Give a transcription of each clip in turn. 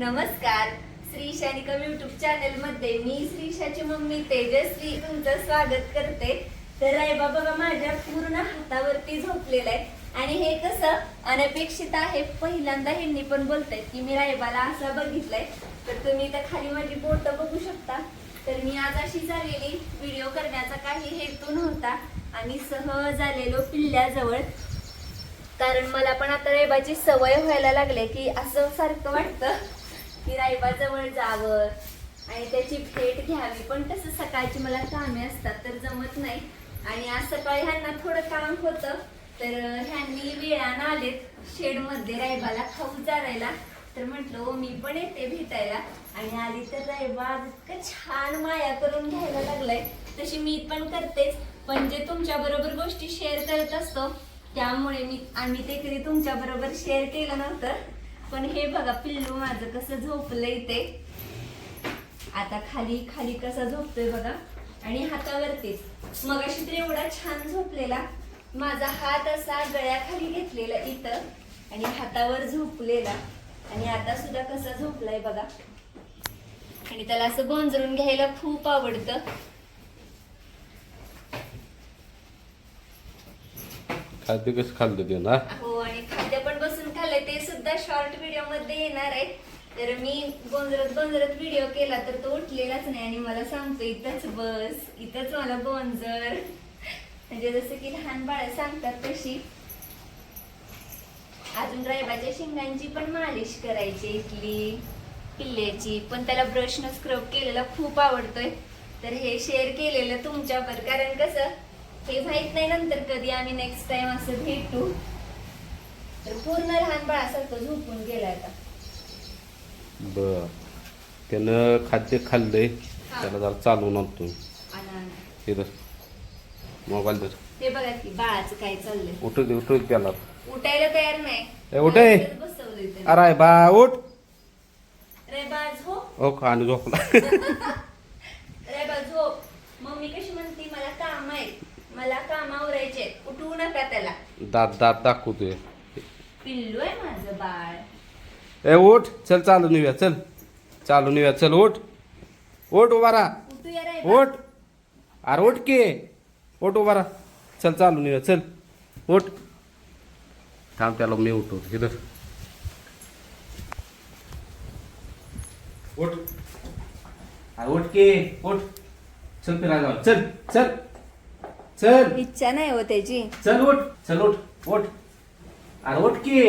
नमस्कार. श्री शानिकम युट्यूब चॅनलमध्ये मी श्रीशाची मम्मी तेजश्री तुमचं स्वागत करते. तर रायबा बघा माझ्या पूर्ण हातावरती झोपलेला आहे. आणि हे कसं अनपेक्षित आहे पहिल्यांदा ह्यांनी पण बोलतायत की मी रायबाला असं बघितलंय. तर तुम्ही इथं खाली माझी बोट बघू शकता. तर मी आज अशी झालेली व्हिडिओ करण्याचा काही हेतू नव्हता. आणि सहज आलेलो पिल्ल्याजवळ. कारण मला पण आता रेबाची सवय व्हायला लागले की असं सारखं वाटतं. की रायबा जवळ जावं आणि त्याची भेट घ्यावी. पण तसं सकाळची मला कामे असतात तर जमत नाही. आणि आज सकाळी ह्यांना थोडं काम होतं तर ह्यांनी वेळानं आलेत शेडमध्ये रायबाला खाऊ चारायला तर म्हटलं मी पण येते भेटायला. आणि आली तर रायबा इतकं छान माया करून घ्यायला लागलाय. तशी मी पण करतेच. पण जे तुमच्या बरोबर गोष्टी शेअर करत असतो त्यामुळे मी आम्ही ते कधी तुमच्या बरोबर शेअर केलं नव्हतं. पण हे बघा पिल्लू माझं कसं झोपलंय ते. आता खाली खाली कसा झोपतोय बघा. आणि हातावरतीच मग अशी तर एवढा छान झोपलेला. माझा हात असा गळ्याखाली घेतलेला इथं आणि हातावर झोपलेला. आणि आता सुद्धा कसा झोपलाय बघा. आणि त्याला असं गोंजरून घ्यायला खूप आवडतं. खाद्य कसं खाल्लं ते ना? हो आणि खाद्य पण बसून खाल्लंय ते सुद्धा शॉर्ट व्हिडिओमध्ये येणार आहे तर मी गोंजरत गोंजरत व्हिडिओ केला तर तो उठलेलाच नाही आणि मला सांगतो इथंच बस इथंच मला गोंजर म्हणजे जसं की लहान बाळ सांगतात तशी. अजून रायबाच्या शिंगांची पण मालिश करायची इथली पिल्ल्याची. पण त्याला ब्रशनं स्क्रब केलेला खूप आवडतोय. तर हे शेअर केलेलं तुमच्यावर. कारण कसं हे माहीत नाही नंतर कधी आम्ही नेक्स्ट टाइम असं भेटू. तर पूर्ण झोपून आता. बर. त्यानं खाद्य खाल्लंय. त्याला जरा चालवून आणतो आणि तिथं मोबाईल दर हे बघा की बाळाचं काय चाललंय. उठू दे उठू दे त्याला. उठायला तयार नाही. ए, उठ बसवलंय. अरे बा उठ. रे बाळ झोप. हो आणि झोपला. रे बाळ झोप. मम्मी कशी म्हणते मला काम आहे. मला काम आवरायचे उठवू नका त्याला. दात दात दाखवतोय. पिल्लू आहे माझं बाळ. ए उठ. चल चालू निव्या चल. चालू निव्या चल उठ. उठ उभा राहा. उठू अरे उठ के. उठ उभा राहा. चल चालू निव्या चल. उठ. थांब त्याला मी उठवतो. इधर. उठ. अरे उठ के. उठ. चल फिरायला. चल चल. चल. इच्छा नाही हो त्याची. चल उठ. चल उठ. उठ. अरे उठ की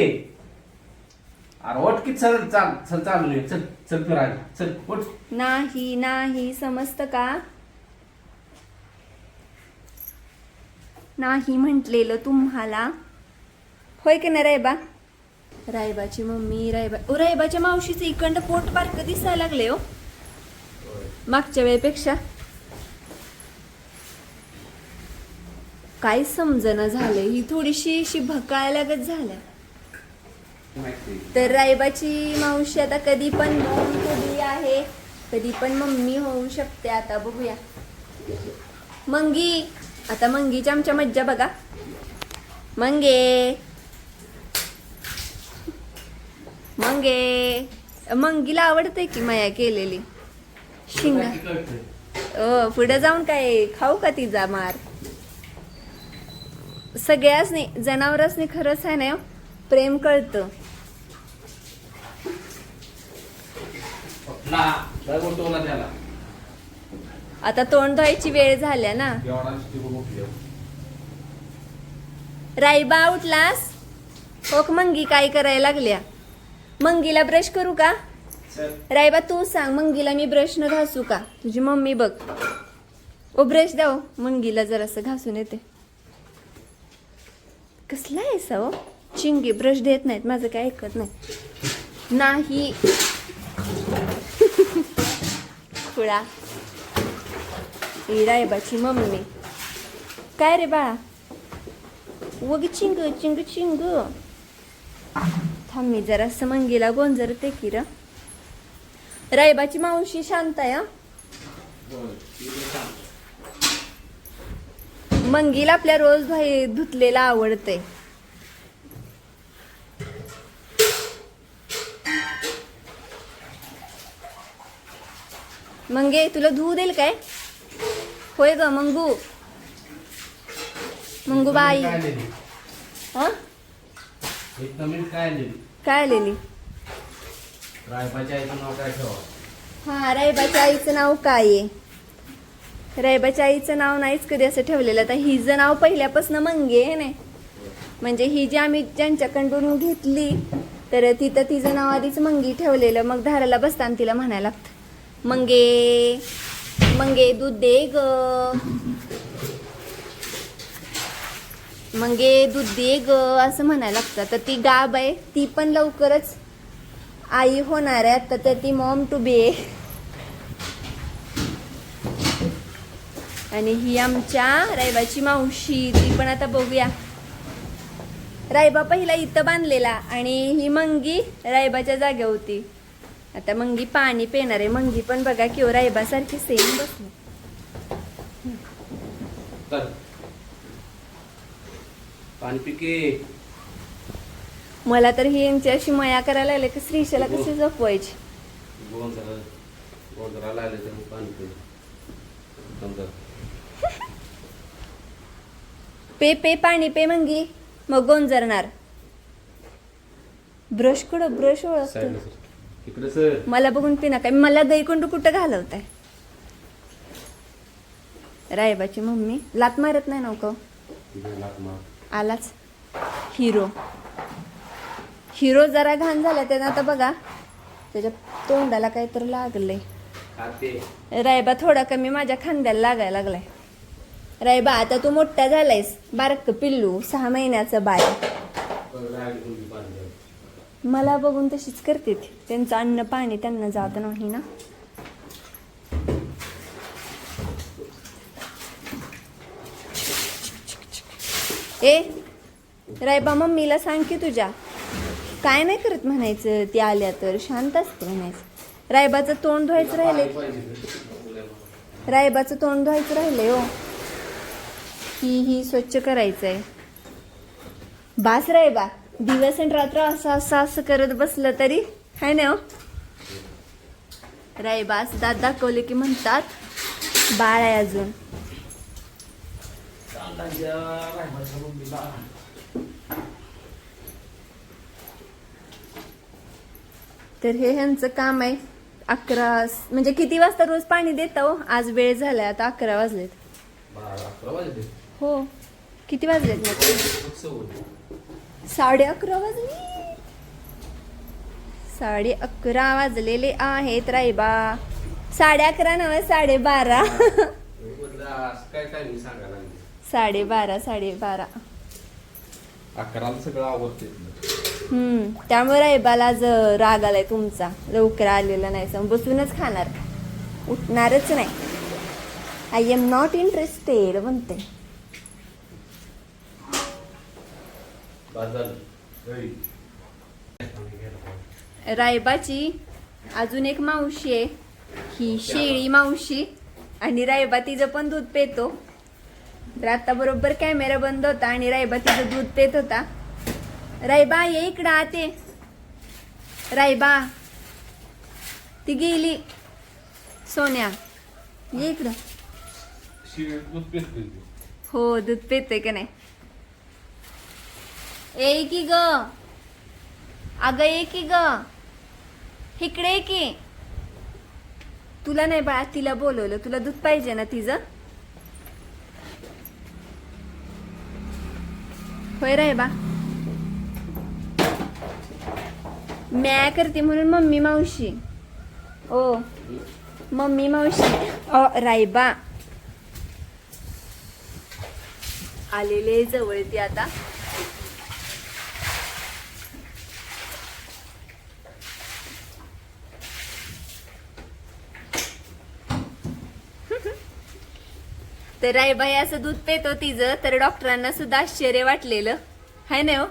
अरे उठ की चल चाल चल चालू चल चल फिरायला. चल उठ. नाही नाही समजत का? नाही म्हटलेलं तुम्हाला. होय की नाही रायबा? रायबाची मम्मी रायबा ओ रायबाच्या मावशीचं इकडं पोट बारकं दिसायला लागले हो. मागच्या वेळेपेक्षा. काय समजणं झालंय? ही थोडीशी अशी भकायलागत झाल्या. तर रायबाची मावशी आता कधी पण दोन कधी आहे कधी पण मम्मी होऊ शकते. आता बघूया. मंगी आता मंगीची आमच्या मज्जा बघा. मंगे. मंगे. मंगीला आवडते की माया केलेली? शिंगा. पुढे जाऊन काय? खाऊ का तिचा मार? सगळ्याच नाही जनावरांनी खरंच आहे ना प्रेम कळतं. आता तोंड धुवायची वेळ झाल्या ना. राईबा उठलास? ओक मंगी काय करायला लागल्या? मंगीला ब्रश करू का? राईबा तू सांग मंगीला मी ब्रश न घासू का? तुझी मम्मी बघ. ओ ब्रश द्या मंगीला जरासं घासून येते. कसला आहे सा? हो चिंगी ब्रश देत नाहीत माझं काय ऐकत नाही. नाही. खुळा ही रायबाची मम्मी. काय रे बाळा? वग चिंग चिंग चिंग. थांब मी जरा समंगीला गोंजरते की र. रायबाची मावशी शांत आहे मंगीला आपल्या रोज भाई धुतलेला आवडते. मंगे तुला धुवू देईल काय? होय ग मंगू. मंगू बाई. काय आलेली? हा? काय रायबाच्या आईचं नाव काय ठेवा? हा रायबाच्या आईचं नाव काय आहे? रायबाच्या आईचं नाव नाहीच कधी असं ठेवलेलं. तर हिचं नाव पहिल्यापासून मंगे आहे नाही म्हणजे ही जी आम्ही ज्यांच्याकडून घेतली तर तिथं तिचं नाव आधीच मंगी ठेवलेलं. मग धाराला बसताना तिला म्हणायला लागतं मंगे मंगे दूध दे ग. मंगे दूध दे ग असं म्हणायला लागतं. तर ती गाब आहे. ती पण लवकरच आई होणार आहे. आता तर ती मॉम टू बी आणि ही आमच्या रायबाची मावशी ती पण आता बघूया. रायबा पहिला इथं बांधलेला आणि ही मंगी रायबाच्या जागे होती. आता मंगी पाणी पिणार आहे. मंगी पण बघा किंवा रायबासारखी सेम बसली. तर पाणी पिके मला तर ही यांची अशी मया करायला लागले की श्रीशाला कशी जपवायची गोंधळा गोंधळाला आले तर पाणी पिलं समजा पे पे पाणी पे मंगी मग गोंजरणार ब्रश कुठं ब्रश ओळखतो. मला बघून पिना काय. मला दहीकुंड कुठं घालवताय? रायबाची मम्मी. लात मारत नाही नव्हतं मार. आलाच. हिरो. हिरो जरा घाण झाला त्यानं आता बघा. त्याच्या तोंडाला काहीतरी लागलंय. रायबा थोडा कमी माझ्या खांद्याला लागायला लागलाय. रायबा आता तू मोठा झालायस. बारक पिल्लू सहा महिन्याचं बाय मला बघून तशीच करते ती. त्यांचं अन्न पाणी त्यांना जात नाही ना. ए रायबा मम्मीला सांग की तुझ्या. काय नाही करत म्हणायचं ती आल्या तर शांत असते म्हणायचं. रायबाचं तोंड धुवायचं राहिले रायबाचं तोंड धुवायचं राहिलंय हो. की ही स्वच्छ करायचं आहे बास रायबा दिवस आणि रात्र असं असं असं करत बसलं तरी है ना हो? रायबा दात दाखवले की म्हणतात बाळ आहे अजून. तर हे ह्यांचं काम आहे अकरा म्हणजे किती वाजता रोज पाणी देता हो? आज वेळ झालाय आता अकरा वाजलेत. अकरा वाजले हो. किती वाजलेत? मग सव्वा साडे अकरा वाजले. साडे अकरा वाजलेले आहेत रायबा साडे अकरा नव्हे साडे बारा. साडे बारा साडे बारा. अकराला सगळं आवडते हम्म त्यामुळे रायबाला आज राग आलाय तुमचा. लवकर आलेला नाही सम बसूनच खाणार. उठणारच नाही. आय एम नॉट इंटरेस्टेड म्हणते बाद झालं रायबाची अजून एक मावशी आहे. ही शेळी मावशी आणि रायबा तिचं पण दूध पेतो. तर आता बरोबर कॅमेरा बंद होता आणि रायबा तिचं दूध पेत होता. रायबा ये इकडं आते रायबा ती गेली. सोन्या ये इकडं. हो दूध पेतोय का नाही? ए की ग. अगं ये की ग. इकडे की तुला नाही बाळा तिला बोलवलं. तुला दूध पाहिजे ना तिचं? होय रे बा. म्या करते म्हणून मम्मी मावशी. ओ मम्मी मावशी. अ रायबा. आलेले जवळ ती आता. तर रायबाई असं दूध पेतो तिचं तर डॉक्टरांना सुद्धा आश्चर्य वाटलेलं. हाय ना हो?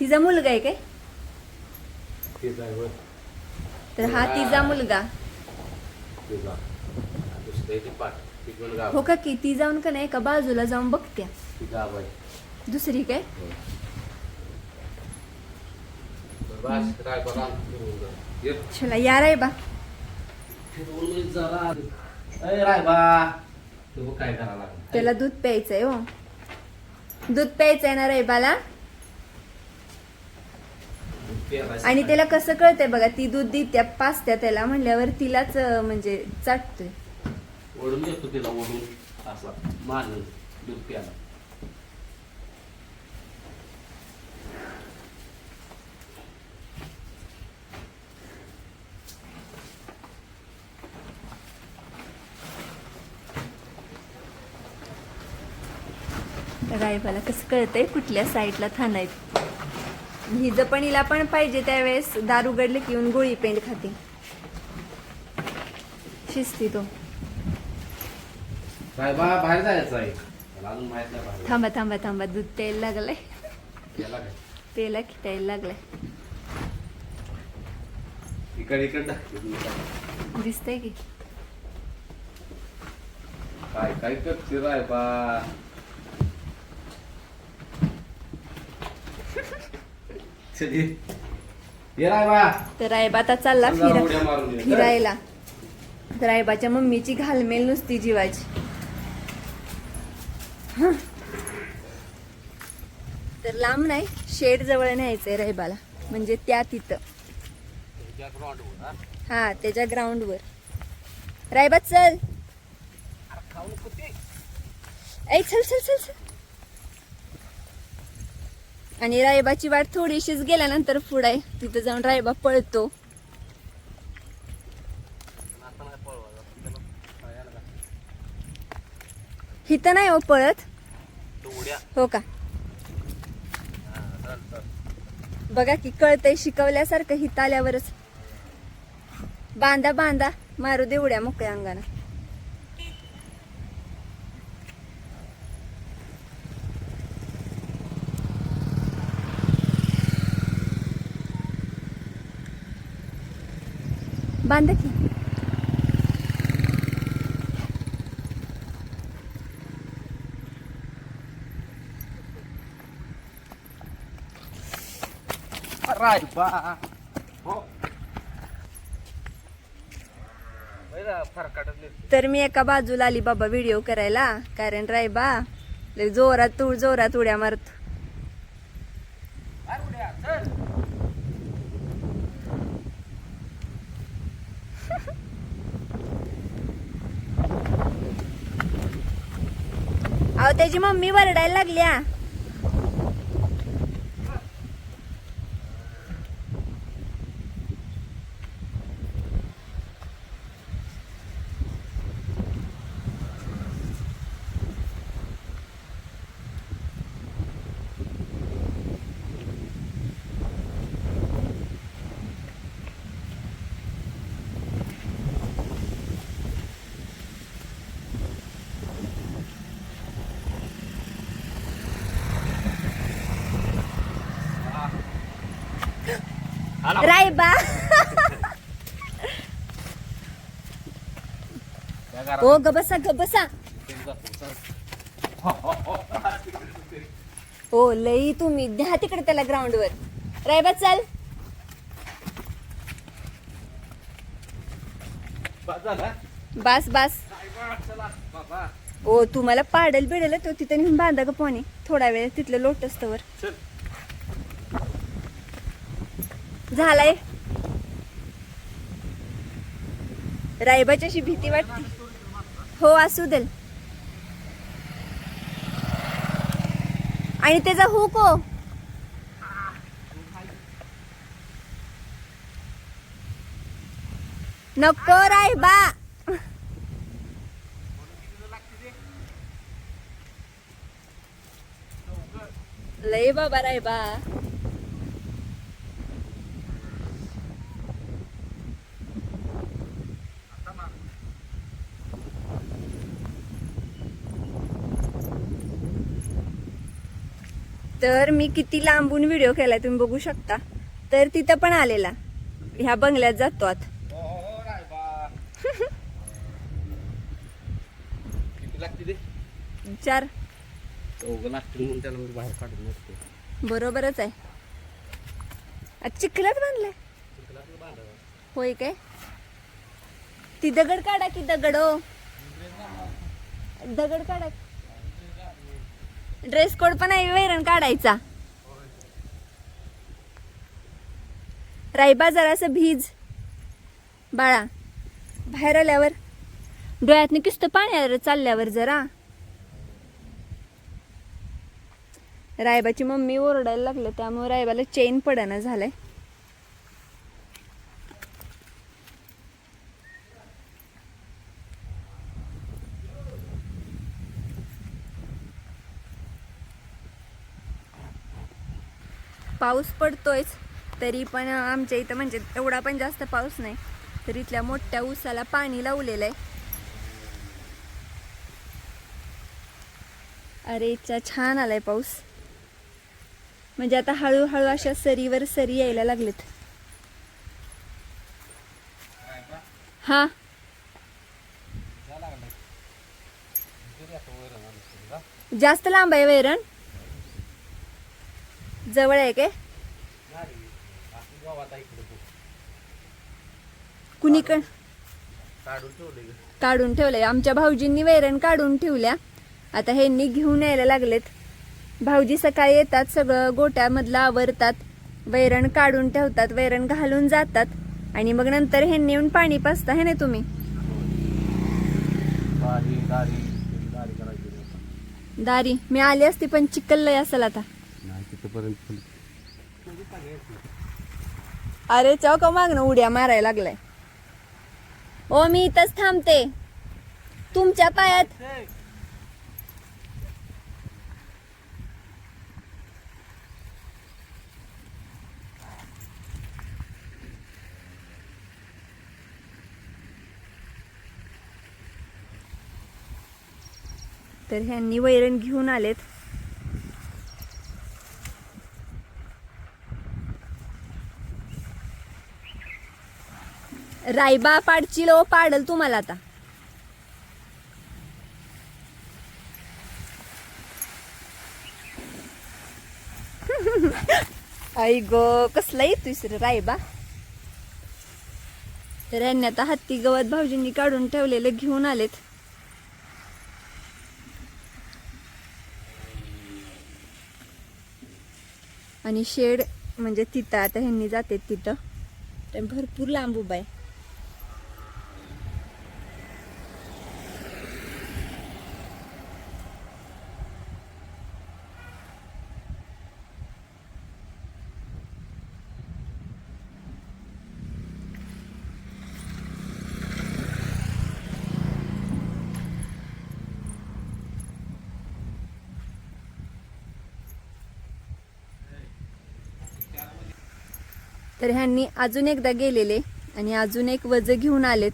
तिचा मुलगा आहे काय? तर हा तिचा मुलगा. हो का की? ती जाऊन का नाही? एका बाजूला जाऊन बघत्या. दुसरी काय? जा. ये, चला या रायबा फिरवून जरा. अय रायबा ते काय करायला लागलं. त्याला दूध प्यायचंय हो दूध प्यायचंय ना रेबाला आणि त्याला कसं कळतंय बघा ती दूध देत्या पाचत्या त्याला म्हणल्यावर तिलाच अं, म्हणजे चाटतोय ओढून येतो तिला ओढून असा मारून दूध प्याला रायबाला कसं कळतंय? कुठल्या साईडला थानायत हिज पण हिला पण पाहिजे त्यावेळेस. दार उघडले की येऊन गोळी पेंड खाते. शिस्ती तो. बाहेर जायचं आहे. थांबा थांबा थांबा. दूध प्यायला लागलाय. याला काय? पेला की प्यायला लागलाय. इकडे इकडे. टाक. दिसतंय की. काय काय करते रायबा चल ये. ये रायबा तर रायबा आता चालला फिरा. फिरायला. तर रायबाच्या मम्मीची घालमेल नुसती जीवाची. तर लांब नाही शेड जवळ न्यायचंय रायबाला. म्हणजे त्या तिथं. हा? त्याच्या ग्राउंडवर रायबा चल. ऐ चल चल चल चल. आणि रायबाची वाट थोडीशीच गेल्यानंतर पुढे आहे. तिथं जाऊन रायबा पळतो. नाही हिथं नाही हो पळत. हो का? बघा की कळतंय शिकवल्यासारखं हित आल्यावरच. बांधा बांधा मारू दे उड्या मोकळ्या अंगाना. बांधा की. हो. तर मी एका बाजूला आली बाबा व्हिडिओ करायला कारण रायबा जोरात तू जोरात उड्या मारत मार उड्या, चल. अहो त्याची मम्मी वरडायला लागल्या. रायबा. ओ ग बसा ग बसा. हो लई तुम्ही. द्या तिकडे त्याला ग्राउंडवर रायबा चल. बस? बास. ओ तुम्हाला पाडल बिडल तो. तिथं नेऊन बांधा ग पोणी थोडा वेळ तिथलं लोटस तवर चल. झालाय. रायबाची अशी भीती वाटते. हो असू दे. आणि त्याचा हुक हो. नको रायबा. लय बाबा रायबा. तर मी किती लांबून व्हिडिओ केलाय तुम्ही बघू शकता. तर तिथं पण आलेला. ह्या बंगल्यात जातो आत. चार बरोबरच आहे. चिखलात बांधलाय? होय काय? ती दगड काढा की दगड हो. दगड काढा. ड्रेस कोड पण आहे वैरण काढायचा. रायबा जरासं भीज. बाळा बाहेर आल्यावर. डोळ्यातनं किस्त पाणी आलं चालल्यावर जरा. रायबाची मम्मी ओरडायला लागलं त्यामुळे रायबाला चेन पडणं झालंय. पाऊस पडतोयच तरी पण आमच्या इथं म्हणजे एवढा पण जास्त पाऊस नाही. तर इथल्या मोठ्या ऊसाला पाणी लावलेलं आहे अरे इच्छा छान आलाय पाऊस. म्हणजे आता हळूहळू अशा सरीवर सरी यायला लागलेत. हा. जास्त लांब आहे वैरण. जवळ आहे काय? कुणीकड? काढून ठेवलंय. आमच्या भाऊजींनी वैरण काढून ठेवल्या. आता ह्यांनी घेऊन यायला लागलेत. भाऊजी सकाळी येतात सगळं गोट्यामधलं आवरतात. वैरण काढून ठेवतात वैरण घालून जातात. आणि मग नंतर ह्यांनी येऊन पाणी पाजता हे ना तुम्ही? दारी. दारी मी आली असती पण चिकल लय असेल आता. नाही तिथपर्यंत अरे चौक मागणं उड्या मारायला लागलाय. ओ मी इथंच थांबते. तुमच्या पायात. तर ह्यांनी वैरण घेऊन आलेत. रायबा पाडची लो पाडल तुम्हाला आता. आई गो कसला येतोय सर रायबा? तर यांनी आता हत्ती गवत भाऊजींनी काढून ठेवलेलं घेऊन आलेत. आणि शेड म्हणजे तिथं आता ह्यांनी जाते तिथं. तर भरपूर लांब उभा आहे. तर ह्यांनी अजून एकदा गेलेले आणि अजून एक वज घेऊन आलेत.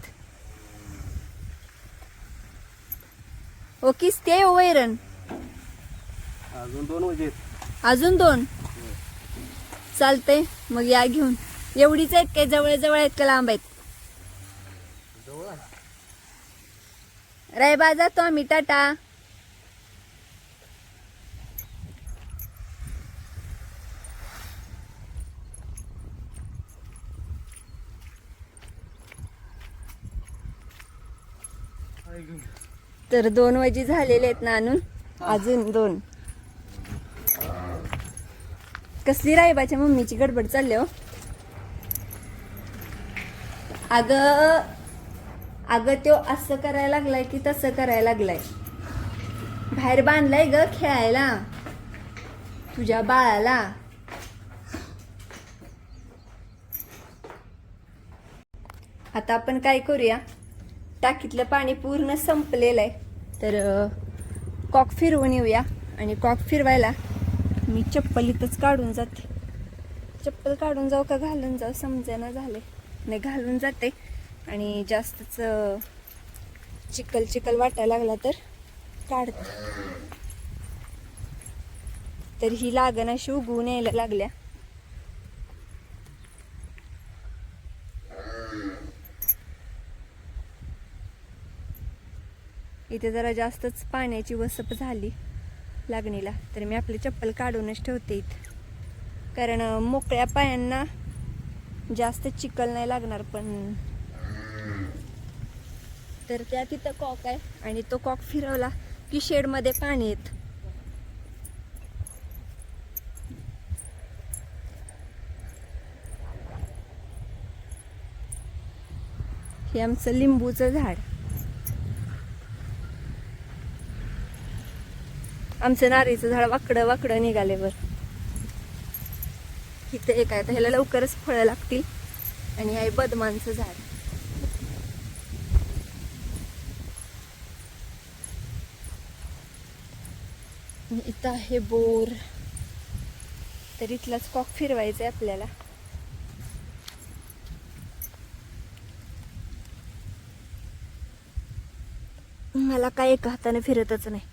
ओ किसते हो वैरण. अजून दोन म्हणजे अजून दोन? चालते मग या घेऊन. एवढीच आहेत काय? जवळ जवळ आहेत का लांब आहेत? रायबा जातो आम्ही टाटा. तर दोन वजी झालेले आहेत ना आणून अजून दोन. कसली रायबाच्या मम्मीची गडबड चालली हो? अग अगं त्यो असं करायला लागलाय की तसं करायला लागलाय. बाहेर बांधलाय ग खेळायला. तुझ्या बाळाला. आता आपण काय करूया? टाकीतलं पाणी पूर्ण संपलेलं आहे. तर कॉक फिरवून येऊया आणि कॉक फिरवायला मी चप्पल इथंच काढून जाते. चप्पल काढून जाऊ का घालून जाऊ समजेना झाले. नाही घालून जाते. आणि जास्तच चिकल चिकल वाटायला लागला तर काढते. तर ही लागण अशी उगवून यायला लागल्या. इथे जरा जास्तच पाण्याची वसप झाली लागणीला. तर मी आपली चप्पल काढूनच ठेवते इथं. कारण मोकळ्या पायांना जास्त चिकल नाही लागणार पण. तर त्या तिथं कॉक आहे आणि तो कॉक फिरवला की शेडमध्ये पाणी येत. हे आमचं लिंबूचं झाड. आमचं नारळीचं झाड वाकडं वाकडं निघाले बर. इथे एक आहे तर ह्याला लवकरच फळं लागतील. आणि आहे बदमांचं झाड. इथं आहे बोर. तर इथलाच कॉक फिरवायचा आहे आपल्याला. मला काय एका हाताने फिरतच नाही.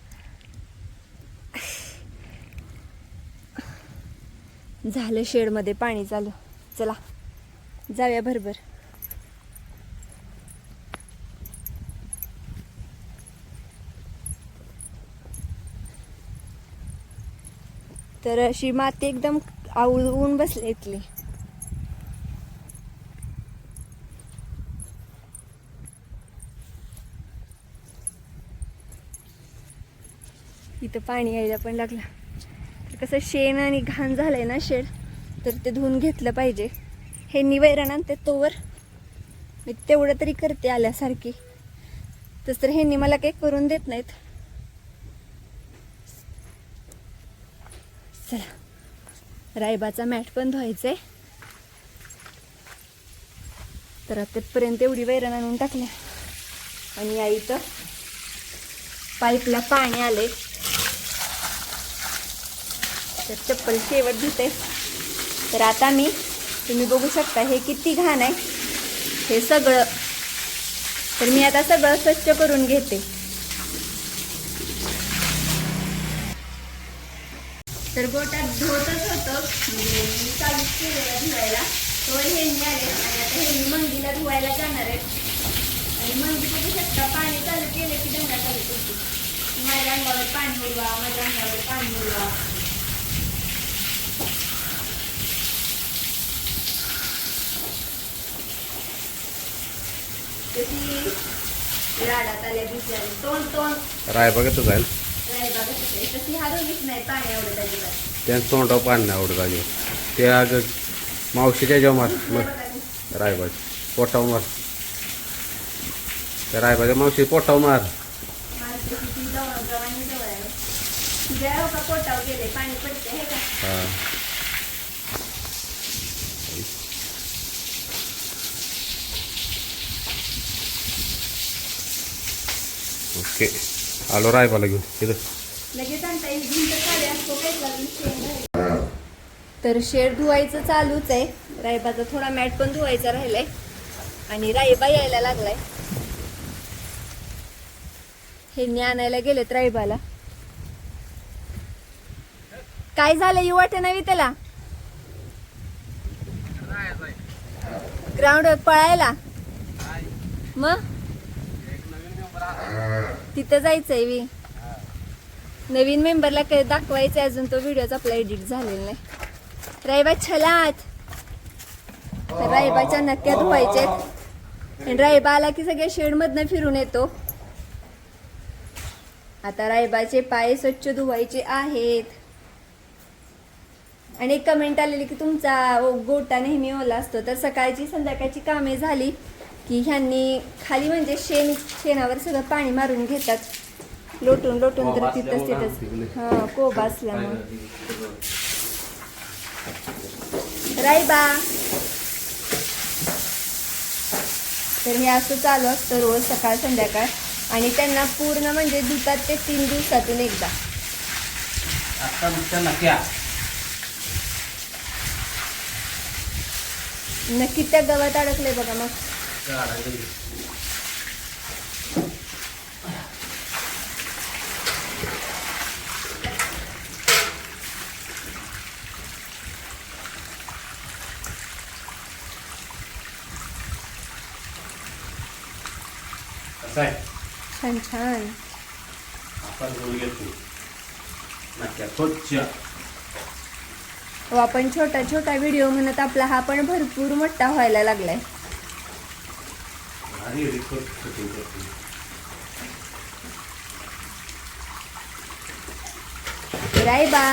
झालं शेडमध्ये पाणी चालू चला जाऊया भरभर. तर अशी माती एकदम आवळून बसली इथली. इथं पाणी यायला पण लागलं. कसं शेण आणि घाण झालंय ना शेड तर ते धुवून घेतलं पाहिजे. हे निवैरण आणते तोवर. मी तेवढं तरी करते आल्यासारखी. तस तर ह्यांनी मला काही करून देत नाहीत. चला. रायबाचा मॅट पण धुवायचं आहे तर आतापर्यंत एवढी वैरण आणून टाकल्या. आणि या इथं पाईपला पाणी आले तर चप्पल शेवट धुते. तर आता मी तुम्ही बघू शकता हे किती घाण आहे. हे सगळं. तर मी आता सगळं स्वच्छ करून घेते. तर गोटात धुवतच होतं. म्हणजे मी चालूच केलेलं धुवायला. तो हेंनी आले आणि आता मंगीला धुवायला जाणार आहे. आणि मंगी बघू शकता पाणी चालू केलं की दंगा चालू करते. माझ्या अंगावर पाणी उडवा माझ्या अंगावर पाणी उडवा. राडात आल्या बिचारी. तोंड तोंड. राय बघतच आहे नाही बघा कसं आहे. तशी हरवलीच नाही पाणी एवढं अजिबात त्यांचं तोंडावर पाणी नाही आवडत आधी ते अग मावशीच्या जेव्हा मार मग. रायबाज पोटाव मार. त्या रायबाच्या मावशी पोटाव मार. माणसं किती जवळ जवळ आणि जवळ आहे. तुझ्या का पोटावर गेले पाणी पडते हे का? हा. ओके आलो रायबाला घेऊन इथं लगेच तर शेड धुवायचं चालूच आहे. रायबाचा थोडा मॅट पण धुवायचा राहिलाय. आणि रायबा यायला लागलाय. हे आणायला गेलेत रायबाला. काय झालं यू वाटे नवी त्याला. ग्राउंड पळायला. मग? तिथं जायचंय मी नवीन मेंबरला काही दाखवायचं अजून तो व्हिडिओच आपला एडिट झालेला नाही. रायबा छलात रायबाच्या नक्क्या धुवायचे रायबा आला की सगळ्या शेडमधनं फिरून येतो. आता रायबाचे पाय स्वच्छ धुवायचे आहेत. आणि एक कमेंट आलेली की तुमचा गोटा नेहमी ओला असतो. तर सकाळची संध्याकाळची कामे झाली. की ह्यांनी खाली म्हणजे शेण शेणावर सगळं पाणी मारून घेतात. लोटून लोटून तर तिथंच तिथंच. हा कोबा असल्यामुळे. रायबा. तर हे असं चालू असतं रोज सकाळ संध्याकाळ. आणि त्यांना पूर्ण म्हणजे धुतात ते तीन दिवसातून एकदा. नक्की त्या गवत अडकले बघा मग. छान छान. आता धुवून घेतो. आपण छोटा छोटा व्हिडिओ म्हणत आपला हा पण भरपूर मोठा व्हायला लागलाय. आणि एवढी छोट- छोटी करते. रायबा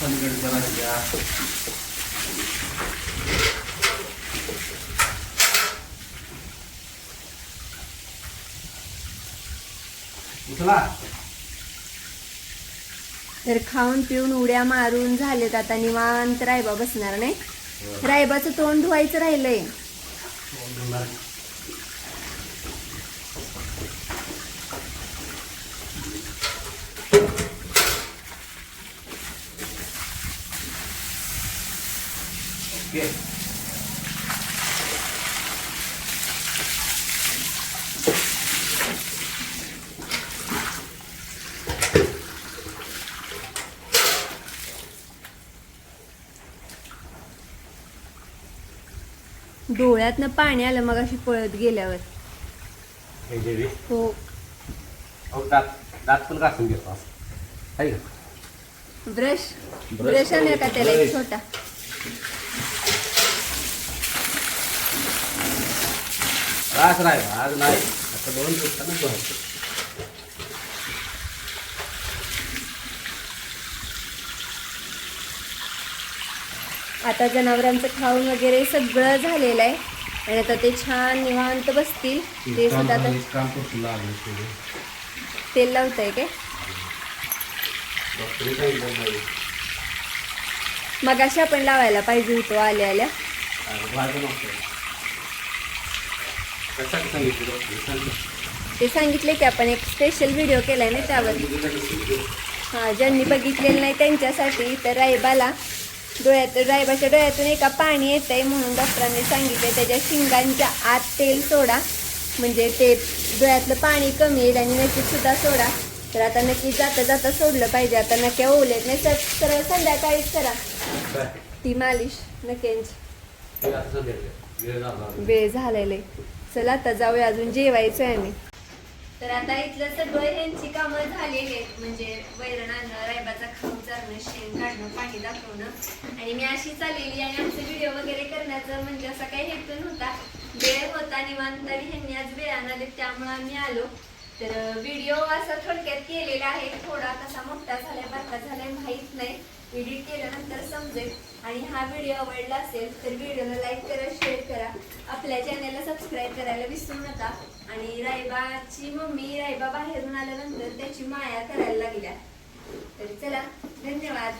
पलीकडे जरा द्या. तर खाऊन पिऊन उड्या मारून झालेत आता निवांत रायबा बसणार नाही. रायबाचं तोंड धुवायचं राहिलंय ओके डोळ्यातनं पाणी आलं मग अशी पळत गेल्यावर. हे जे बी. हो. अहो, दात दात पण घासून घेतो असं. आहे का? ब्रश? ब्रश आणूया का त्याला एक ब्रश. छोटा. आज नाही आज नाही. आता दोन दिवसानं धुवायचं आता जनावरांचं खाऊन वगैरे सगळं झालेलं आहे. आणि आता ते छान निवांत बसतील. ते सुद्धा आता. तेल लावत आहे काय. मग अशा पण लावायला पाहिजे होतो आल्या आल्या. ते सांगितले की आपण एक स्पेशल व्हिडिओ केलाय ना त्यावर. हा ज्यांनी बघितलेलं नाही त्यांच्यासाठी तर रायबाला डोळ्यात रायबाच्या डोळ्यातून एका पाणी येत आहे म्हणून डॉक्टरांनी सांगितले त्याच्या शिंगांच्या आत तेल सोडा म्हणजे ते डोळ्यातलं पाणी कमी येईल आणि नक्कीच सुद्धा सोडा तर आता नक्की जाता जाता सोडलं पाहिजे आता नक्या ओलेत नाही सर सरळ संध्याकाळीच करा? ती मालिश नक्यांची. वेळ झाला. वेळ झालेला आहे चला आता जाऊया अजून जेवायचोय आम्ही तर आता इथलं सगळं ह्यांची कामं झालेली आहेत. म्हणजे वैरण आणणं रायबाचा खाऊ चारणं शेण काढणं पाणी दाखवणं. आणि मी अशी चाललेली आणि आमचे व्हिडिओ वगैरे करण्याचं म्हणजे असा काही हेतू नव्हता. वेळ होता निवांत आणि ह्यांनी आज वेळानं आले त्यामुळे आम्ही आलो. तर व्हिडिओ असा थोडक्यात केलेला आहे. थोडा कसा मोठा झालाय बारका झालाय माहीत नाही. एडिट केल्यानंतर समजेल. आणि हा व्हिडिओ आवडला असेल तर व्हिडिओला लाईक करा शेअर करा. आपल्या चॅनलला सबस्क्राईब करायला विसरू नका. आणि रायबाची मम्मी रायबा बाहेरून आल्यानंतर त्याची माया करायला लागल्या. तर चला धन्यवाद.